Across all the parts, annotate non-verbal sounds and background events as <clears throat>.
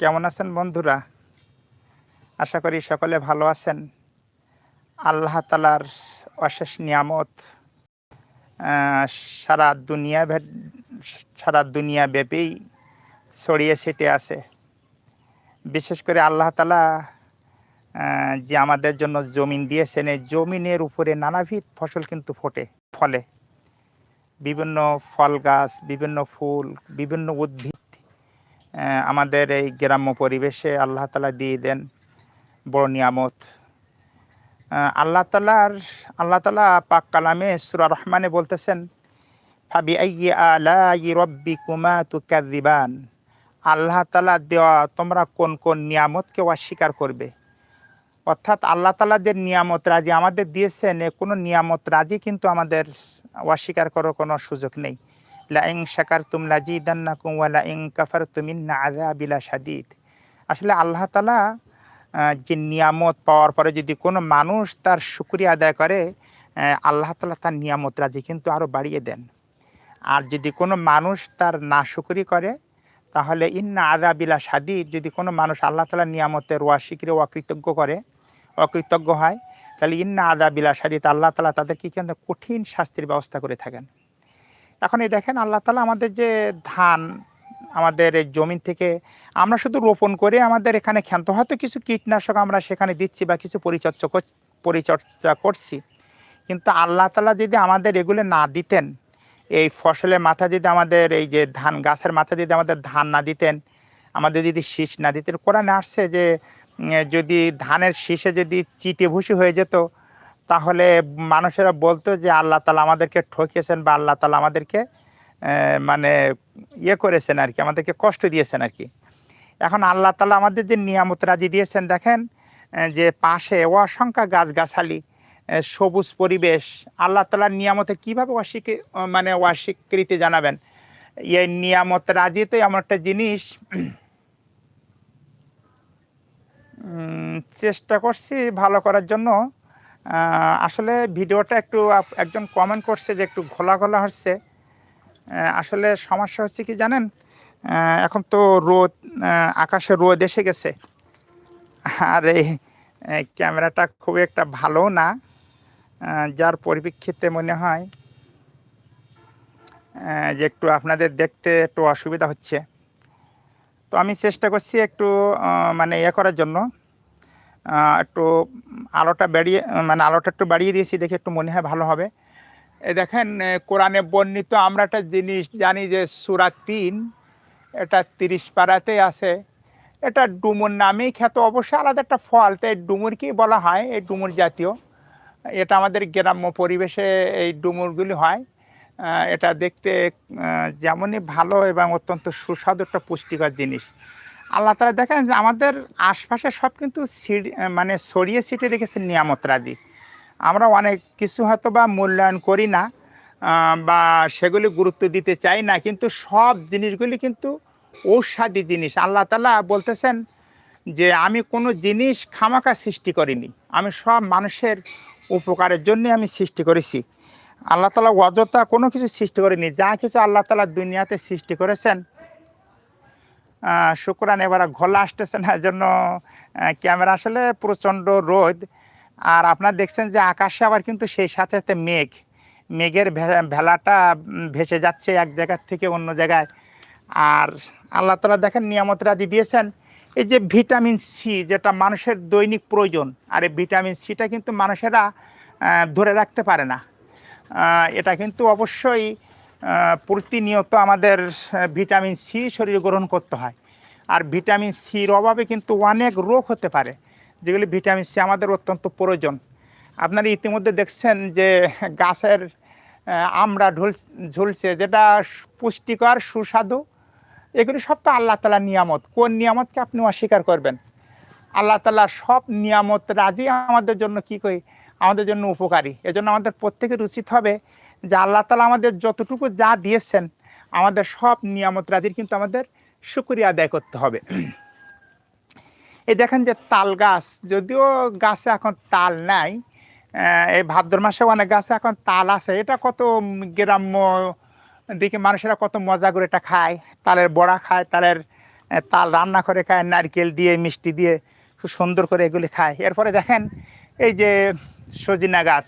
কেমন আছেন বন্ধুরা? আশা করি সকলে ভালো আছেন। আল্লাহ তালার অশেষ নিয়ামত সারা দুনিয়া সারা দুনিয়া ব্যাপী ছড়িয়ে ছিটে আছে। বিশেষ করে আল্লাহ তালা যে আমাদের জন্য জমিন দিয়েছেন, এই জমিনের উপরে নানাবিধ ফসল কিন্তু ফোটে, ফলে। বিভিন্ন ফল গাছ, বিভিন্ন ফুল, বিভিন্ন উদ্ভিদ আমাদের এই গ্রাম্য পরিবেশে আল্লাহ তালা দিয়ে দেন বড় নিয়ামত। আল্লাহ তালার, আল্লাহ তালা পাক কালামে সুরা রহমানে বলতেছেন ফাবি আইয়ি রব্বি কুমা তুকাদিবান আল্লাহ তালা দেওয়া তোমরা কোন কোন নিয়ামতকে অস্বীকার করবে? অর্থাৎ আল্লাহ তালা যে নিয়ামত রাজি আমাদের দিয়েছেন কোনো নিয়ামত রাজি কিন্তু আমাদের অস্বীকার করার কোনো সুযোগ নেই। লা ইং শাকার তুম লাজি দান্নাকুম ওয়ালা ইং কাফার তুমিন না আজাবিলা সাদিদ আসলে আল্লাহ তালা যে নিয়ামত পাওয়ার পরে যদি কোনো মানুষ তার শুক্রিয়া আদায় করে আল্লাহ তালা তার নিয়ামত রাজি কিন্তু আরও বাড়িয়ে দেন। আর যদি কোনো মানুষ তার না শুকরি করে, তাহলে ইন্না আজাবিলা সাদিদ যদি কোনো মানুষ আল্লাহ তালার নিয়ামতের ওয়াশিকরে অকৃতজ্ঞ করে, অকৃতজ্ঞ হয়, তাহলে ইন্না আজাবিলা সাদিদ আল্লাহ তালা তাদেরকে কিন্তু কঠিন শাস্তির ব্যবস্থা করে থাকেন। এখন এই দেখেন আল্লাহ তালা আমাদের যে ধান আমাদের এই জমিন থেকে আমরা শুধু রোপণ করে আমাদের এখানে ক্ষান্ত, হয়তো কিছু কীটনাশক আমরা সেখানে দিচ্ছি বা কিছু পরিচর্যা পরিচর্যা করছি। কিন্তু আল্লাহ তালা যদি আমাদের এগুলো না দিতেন, এই ফসলের মাথা যদি আমাদের এই যে ধান গাছের মাথা যদি আমাদের ধান না দিতেন, আমাদের যদি শীষ না দিতেন, কোরআনে আসছে যে যদি ধানের শীষে যদি চিটে ভুসি হয়ে যেত তাহলে মানুষেরা বলতো যে আল্লাহ তালা আমাদেরকে ঠকিয়েছেন বা আল্লাহ তালা আমাদেরকে মানে ইয়ে করেছেন আর কি, আমাদেরকে কষ্ট দিয়েছেন আর কি। এখন আল্লাহ তালা আমাদের যে নিয়ামত রাজি দিয়েছেন, দেখেন যে পাশে অসংখ্য গাছগাছালি সবুজ পরিবেশ, আল্লাহ তালার নিয়ামতে কীভাবে অস্বীকৃ মানে অস্বীকৃতি জানাবেন? এই নিয়ামত রাজি তো এমন একটা জিনিস চেষ্টা করছি ভালো করার জন্য। আসলে ভিডিওটা একটু একজন কমেন্ট করছে যে একটু ঘোলা ঘোলা হচ্ছে। আসলে সমস্যা হচ্ছে কি জানেন? এখন তো রোদ আকাশে রোদ এসে গেছে। আর এই ক্যামেরাটা খুব একটা ভালো না। যার পরিপ্রেক্ষিতে মনে হয় যে একটু আপনাদের দেখতে একটু অসুবিধা হচ্ছে। তো আমি চেষ্টা করছি একটু মানে ইয়ে করার জন্য। একটু আলোটা বাড়িয়ে মানে আলোটা একটু বাড়িয়ে দিয়েছি, দেখে একটু মনে হয় ভালো হবে। এই দেখেন কোরআনে বর্ণিত আমরা একটা জিনিস জানি যে সুরা তিন, এটা তিরিশ পাড়াতে আছে। এটা ডুমুর নামেই খ্যাত অবশ্যই আলাদা একটা ফল তো এই ডুমুরকেই বলা হয়? এই ডুমুর জাতীয়। এটা আমাদের গ্রাম্য পরিবেশে এই ডুমুরগুলি হয়। এটা দেখতে যেমনই ভালো এবং অত্যন্ত সুস্বাদু একটা পুষ্টিকর জিনিস। আল্লাহ তালা দেখেন যে আমাদের আশপাশে সব কিন্তু মানে ছড়িয়ে ছিটে রেখেছে নিয়ামত রাজি। আমরা অনেক কিছু হয়তো বা মূল্যায়ন করি না বা সেগুলি গুরুত্ব দিতে চাই না, কিন্তু সব জিনিসগুলি কিন্তু ঔষাদি জিনিস। আল্লাহ তালা বলতেছেন যে, আমি কোনো জিনিস খামাকা সৃষ্টি করিনি। আমি সব মানুষের উপকারের জন্য আমি সৃষ্টি করেছি। আল্লাহ তালা অযথা কোনো কিছু সৃষ্টি করেনি। যা কিছু আল্লাহ তালা দুনিয়াতে সৃষ্টি করেছেন শুক্রান এবার ঘোলা আসতেছে না জন্য ক্যামেরা আসলে প্রচণ্ড রোদ। আর আপনারা দেখছেন যে আকাশে আবার কিন্তু সেই সাথে সাথে মেঘ। মেঘের ভেলাটা ভেসে যাচ্ছে এক জায়গার থেকে অন্য জায়গায়। আর আল্লাহ তালা দেখেন নিয়ামত রাজি দিয়েছেন। এই যে ভিটামিন সি যেটা মানুষের দৈনিক প্রয়োজন, আর এই ভিটামিন সিটা কিন্তু মানুষেরা ধরে রাখতে পারে না। এটা কিন্তু অবশ্যই প্রতিনিয়ত আমাদের ভিটামিন সি শরীরে গ্রহণ করতে হয়। আর ভিটামিন সির অভাবে কিন্তু অনেক রোগ হতে পারে, যেগুলি ভিটামিন সি আমাদের অত্যন্ত প্রয়োজন। আপনারা ইতিমধ্যে দেখছেন যে গাছের আমড়া ঢুল, ঝুলছে, যেটা পুষ্টিকর, সুস্বাদু, এগুলি সব তো আল্লাহ তালার নিয়ামত। কোন নিয়ামতকে আপনি অস্বীকার করবেন? আল্লাহ তালা সব নিয়ামত রাজি আমাদের জন্য কি কই আমাদের জন্য উপকারী। এজন্য আমাদের প্রত্যেকের উচিত হবে যে আল্লাহ তালা আমাদের যতটুকু যা দিয়েছেন, আমাদের সব নিয়ামত রাজির কিন্তু আমাদের শুক্রিয়া আদায় করতে হবে। এই দেখেন যে তাল গাছ, যদিও গাছে এখন তাল নাই এই ভাদ্র মাসে অনেক গাছে এখন তাল আছে, এটা কত গ্রাম্য দিকে মানুষেরা কত মজা করে এটা খায়। তালের বড়া খায়, তালের তাল রান্না করে খায়, নারকেল দিয়ে, মিষ্টি দিয়ে, খুব সুন্দর করে এগুলি খায়। এরপরে দেখেন এই যে সজিনা গাছ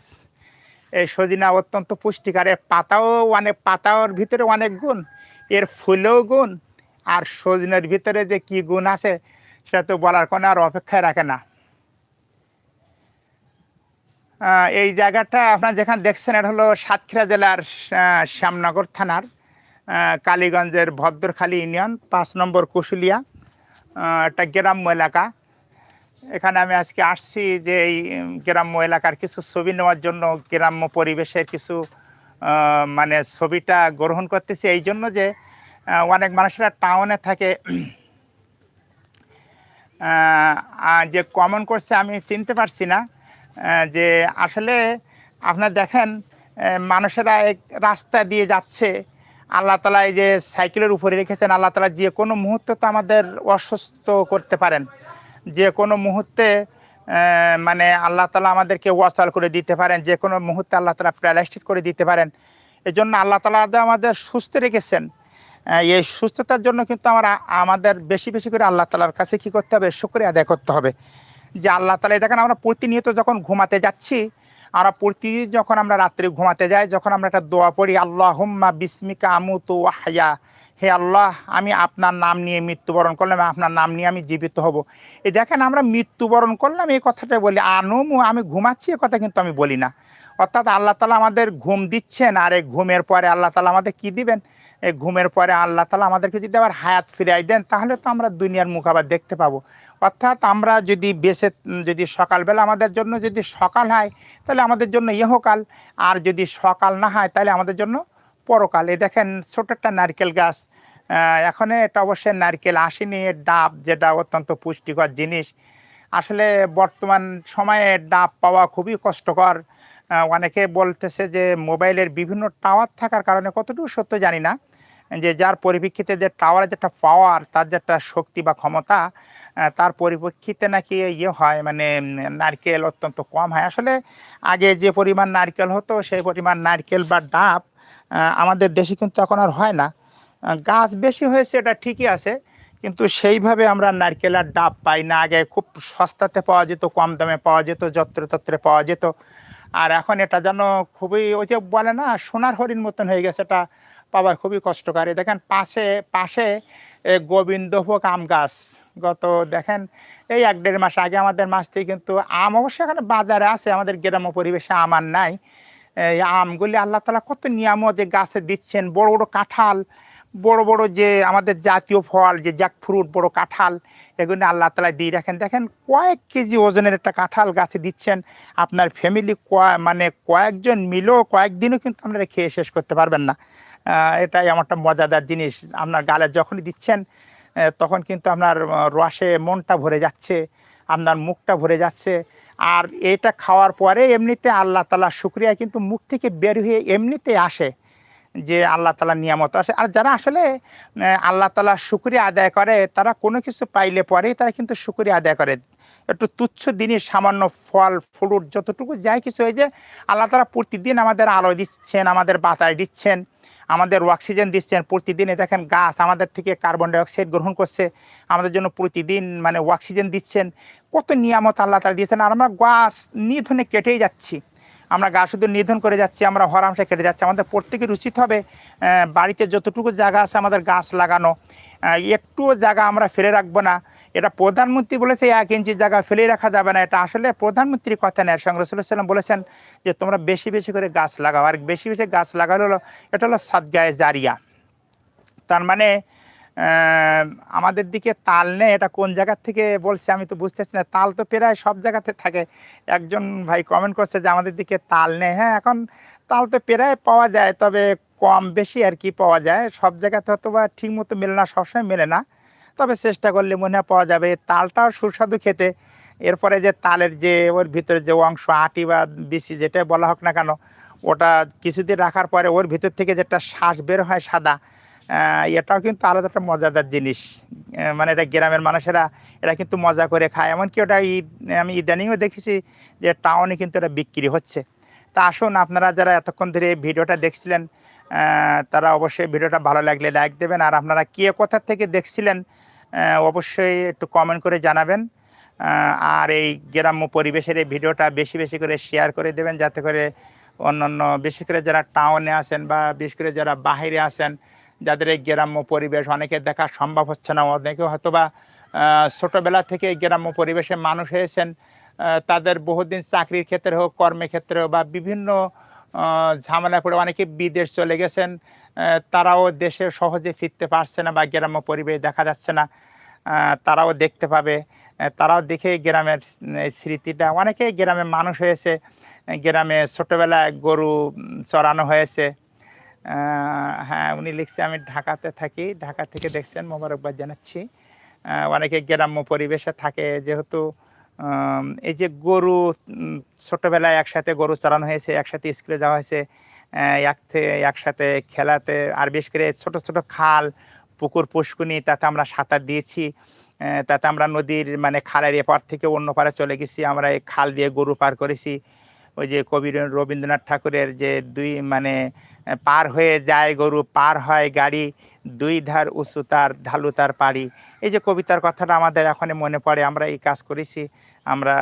এই সজিনা অত্যন্ত পুষ্টিকর। এর পাতাও অনেক, পাতাওর ভিতরে অনেক গুণ, এর ফুলেও গুণ, আর সজিনার ভিতরে যে কি গুণ আছে, সেটা তো বলার কোনো আর অপেক্ষায় রাখে না। এই জায়গাটা আপনার যেখানে দেখছেন, এটা হলো সাতক্ষীরা জেলার শ্যামনগর থানার কালীগঞ্জের ভদ্রখালী ইউনিয়ন, পাঁচ নম্বর কুশুলিয়া একটা গ্রাম্য এলাকা। এখানে আমি আজকে আসছি যে এই গ্রাম্য এলাকার কিছু ছবি নেওয়ার জন্য, গ্রাম্য পরিবেশের কিছু মানে ছবিটা গ্রহণ করতেছি। এই জন্য যে অনেক মানুষেরা টাউনে থাকে <clears throat> যে কমন করছে আমি চিনতে পারছি না যে আসলে আপনার দেখেন মানুষেরা এক রাস্তা দিয়ে যাচ্ছে, আল্লাহ তালা এই যে সাইকেলের উপরে রেখেছেন, আল্লাহ তালা যে কোনো মুহূর্তে তো আমাদের অসুস্থ করতে পারেন। যে কোনো মুহূর্তে মানে আল্লাহ তালা আমাদেরকে ওয়াসাল করে দিতে পারেন, যে কোনো মুহূর্তে আল্লাহ তালা প্যারালাইস্টিক করে দিতে পারেন। এই জন্য আল্লাহ তালা আমাদের সুস্থ রেখেছেন। এই সুস্থতার জন্য কিন্তু আমরা আমাদের বেশি বেশি করে আল্লাহ তালার কাছে কি করতে হবে? শুক্রিয়া আদায় করতে হবে। যে আল্লাহ তালা দেখেন আমরা প্রতিনিয়ত যখন ঘুমাতে যাচ্ছি, আমরা প্রতি যখন আমরা রাত্রে ঘুমাতে যাই, যখন আমরা একটা দোয়া পড়ি আল্লাহ হুম্মা বিস্মিকা আমুতু হায়া হে আল্লাহ, আমি আপনার নাম নিয়ে মৃত্যুবরণ করলাম আপনার নাম নিয়ে আমি জীবিত হব। এই দেখেন আমরা মৃত্যুবরণ করলাম, এই কথাটা বলি, আনুমু, আমি ঘুমাচ্ছি, এ কথা কিন্তু আমি বলি না। অর্থাৎ আল্লাহ তালা আমাদের ঘুম দিচ্ছেন, আর এই ঘুমের পরে আল্লাহ তালা আমাদের কি দিবেন? এই ঘুমের পরে আল্লাহ তালা আমাদেরকে যদি আবার হায়াত ফিরাই দেন, তাহলে তো আমরা দুনিয়ার মুখ আবার দেখতে পাবো। অর্থাৎ আমরা যদি বেঁচে, যদি সকালবেলা আমাদের জন্য যদি সকাল হয়, তাহলে আমাদের জন্য ইহকাল, আর যদি সকাল না হয়, তাহলে আমাদের জন্য পরকাল। দেখেন ছোট একটা নারকেল গাছ এখনে এটা অবশ্যই নারকেল আসেনি, ডাব যেটা অত্যন্ত পুষ্টিকর জিনিস। আসলে বর্তমান সময়ে ডাব পাওয়া খুবই কষ্টকর। অনেকে বলতেছে যে মোবাইলের বিভিন্ন টাওয়ার থাকার কারণে কতটুকু সত্য জানি না। যে যার পরিপ্রেক্ষিতে যে টাওয়ারের যেটা পাওয়ার, তার যে একটা শক্তি বা ক্ষমতা তার পরিপ্রেক্ষিতে নাকি ইয়ে হয় মানে নারকেল অত্যন্ত কম হয়। আসলে আগে যে পরিমাণ নারকেল হতো, সেই পরিমাণ নারকেল বা ডাব আমাদের দেশে কিন্তু এখন আর হয় না। গাছ বেশি হয়েছে, এটা ঠিকই আছে, কিন্তু সেইভাবে আমরা নারকেল আর ডাব পাই না। আগে খুব সস্তাতে পাওয়া যেত, কম দামে পাওয়া যেত যত্রতত্রে পাওয়া যেত। আর এখন এটা যেন খুবই, ওই যে বলে না, সোনার হরিণ মতন হয়ে গেছে, এটা পাওয়ার খুবই কষ্টকর। দেখেন, পাশে পাশে গোবিন্দভোগ আম গাছ। গত, দেখেন, এই এক দেড় মাস আগে আমাদের মাছ থেকে কিন্তু আম, অবশ্য এখানে বাজারে আছে, আমাদের গ্রাম্য পরিবেশে আম আর নাই। আমগুলি আল্লাহ তালা কত নিয়ামত যে গাছে দিচ্ছেন, বড় বড় কাঁঠাল, বড় বড় যে আমাদের জাতীয় ফল, যে জ্যাক ফ্রুট বড় কাঁঠাল, এগুলো আল্লাহ তালা দিয়ে রাখেন। দেখেন কয়েক কেজি ওজনের একটা কাঁঠাল গাছে দিচ্ছেন, আপনার ফ্যামিলি মানে কয়েকজন মিলেও কয়েকদিনও কিন্তু আপনারা খেয়ে শেষ করতে পারবেন না। এটাই আমার একটা মজাদার জিনিস। আপনার গালে যখনই দিচ্ছেন তখন কিন্তু আপনার রসে মনটা ভরে যাচ্ছে, আপনার মুখটা ভরে যাচ্ছে। আর এটা খাওয়ার পরে এমনিতে আল্লাহ তালা শুক্রিয়া কিন্তু মুখ থেকে বের হয়ে এমনিতে আসে। যে আল্লাহ তালা নিয়ামত আছে। আর যারা আসলে আল্লাহ তালা শুক্রিয়া আদায় করে, তারা কোনো কিছু পাইলে পরেই তারা কিন্তু শুক্রিয়া আদায় করে। একটু তুচ্ছ জিনিস সামান্য ফল ফ্রুট যতটুকু যাই কিছু হয়ে যে আল্লাহ তালা প্রতিদিন আমাদের আলো দিচ্ছেন, আমাদের বাতাস দিচ্ছেন, আমাদের অক্সিজেন দিচ্ছেন। প্রতিদিন দেখেন গাছ আমাদের থেকে কার্বন ডাইঅক্সাইড গ্রহণ করছে, আমাদের জন্য প্রতিদিন মানে অক্সিজেন দিচ্ছেন। কত নিয়ামত আল্লাহ তালা দিয়েছেন। আর আমরা গাছ নিধনে কেটেই যাচ্ছি। আমরা গাছ শুধু নিধন করে যাচ্ছি, আমরা হরামশা কেটে যাচ্ছি। আমাদের প্রত্যেকের উচিত হবে বাড়িতে যতটুকু জায়গা আছে আমাদের গাছ লাগানো। একটুও জায়গা আমরা ফেলে রাখব না। এটা প্রধানমন্ত্রী বলেছে, এক ইঞ্চি জায়গা ফেলে রাখা যাবে না। এটা আসলে প্রধানমন্ত্রীর কথা নেই সঙ্গে রসুল্লাহাম বলেছেন যে, তোমরা বেশি বেশি করে গাছ লাগাও। আর বেশি বেশি গাছ লাগালো হলো, এটা হলো সাদগায়ে জারিয়া। তার মানে আমাদের দিকে তাল নেই, এটা কোন জায়গা থেকে বলছে আমি তো বুঝতেছি না। তাল তো প্রায় সব জায়গাতে থাকে। একজন ভাই কমেন্ট করছে যে আমাদের দিকে তাল নেই। হ্যাঁ এখন তাল তো প্রায় পাওয়া যায়, তবে কম বেশি আর কি পাওয়া যায়। সব জায়গাতে হয়তো বা ঠিক মতো মেলে না, সবসময় মেলে না। তবে চেষ্টা করলে মনে হয় পাওয়া যাবে। তালটাও সুস্বাদু খেতে। এরপরে যে তালের যে ওর ভিতরে যে অংশ, আটি বা বিসি যেটা বলা হোক না কেন, ওটা কিছুদিন রাখার পরে ওর ভিতর থেকে যেটা শ্বাস বের হয় সাদা এটাও কিন্তু আলাদা একটা মজাদার জিনিস। মানে এটা গ্রামের মানুষেরা এটা কিন্তু মজা করে খায়। এমনকি ওটা আমি ইদানিংও দেখেছি যে টাউনে কিন্তু এটা বিক্রি হচ্ছে। তা আসুন, আপনারা যারা এতক্ষণ ধরে ভিডিওটা দেখছিলেন তারা অবশ্যই ভিডিওটা ভালো লাগলে লাইক দেবেন। আর আপনারা কে কোথা থেকে দেখছিলেন অবশ্যই একটু কমেন্ট করে জানাবেন। আর এই গ্রাম্য পরিবেশের এই ভিডিওটা বেশি বেশি করে শেয়ার করে দেবেন, যাতে করে অন্যান্য, বেশি করে যারা টাউনে আছেন বা বিশেষ করে যারা বাহিরে আছেন যাদের এই গ্রাম্য পরিবেশ অনেকে দেখা সম্ভব হচ্ছে না, অনেকে হয়তো বা ছোটবেলা থেকে গ্রাম্য পরিবেশে মানুষ হয়েছেন তাদের বহুদিন চাকরির ক্ষেত্রে হোক কর্মের ক্ষেত্রে হোক বা বিভিন্ন ঝামেলা করে অনেকে বিদেশ চলে গেছেন তারাও দেশে সহজে ফিরতে পারছে না বা গ্রাম্য পরিবেশ দেখা যাচ্ছে না তারাও দেখতে পাবে তারাও দেখে গ্রামের স্মৃতিটা অনেকে গ্রামে মানুষ হয়েছে, গ্রামে ছোটোবেলায় গরু চড়ানো হয়েছে হ্যাঁ উনি লিখছে, আমি ঢাকাতে থাকি। ঢাকা থেকে দেখছেন, মোবারকবাদ জানাচ্ছি। অনেকে গ্রাম্য পরিবেশে থাকে, যেহেতু এই যে গরু ছোটোবেলায় একসাথে গরু চালানো হয়েছে, একসাথে স্কুলে যাওয়া হয়েছে এক একসাথে খেলাতে, আর বেশ করে ছোট ছোট খাল, পুকুর, পুষ্কুনি, তাতে আমরা সাঁতার দিয়েছি। তাতে আমরা নদীর মানে খালের এপার থেকে অন্য পারে চলে গেছি। আমরা এই খাল দিয়ে গরু পার করেছি। ওই যে কবি রবীন্দ্রনাথ ঠাকুরের যে দুই মানে পার হয়ে যায় গরু, পার হয় গাড়ি, দুই ধার উঁচু তার, ঢালু তার পাড়ি। এই যে কবিতার কথাটা আমাদের এখনই মনে পড়ে, আমরা এই কাজ করেছি। আমরা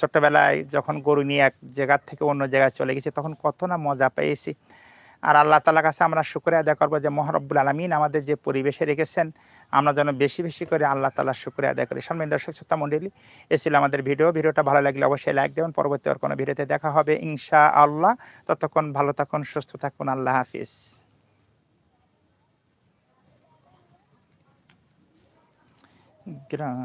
ছোট্টবেলায় যখন গরু নিয়ে এক জায়গার থেকে অন্য জায়গায় চলে গেছি, তখন কত না মজা পেয়েছি। আর আল্লাহ তালার কাছে আমরা শুক্রিয়া আদায় করব যে মহরব্বুল আলমিন আমাদের যে পরিবেশে রেখেছেন, আমরা যেন বেশি বেশি করে আল্লাহ তালার শুক্রিয়া আদায় করি। সামনে দর্শক, শ্রোতা মণ্ডলী, এ ছিল আমাদের ভিডিও। ভিডিওটা ভালো লাগলে অবশ্যই লাইক দেবেন। পরবর্তী আর কোনো ভিডিওতে দেখা হবে ইনশা আল্লাহ ততক্ষণ ভালো থাকুন, সুস্থ থাকুন। আল্লাহ হাফিজ। গ্রাম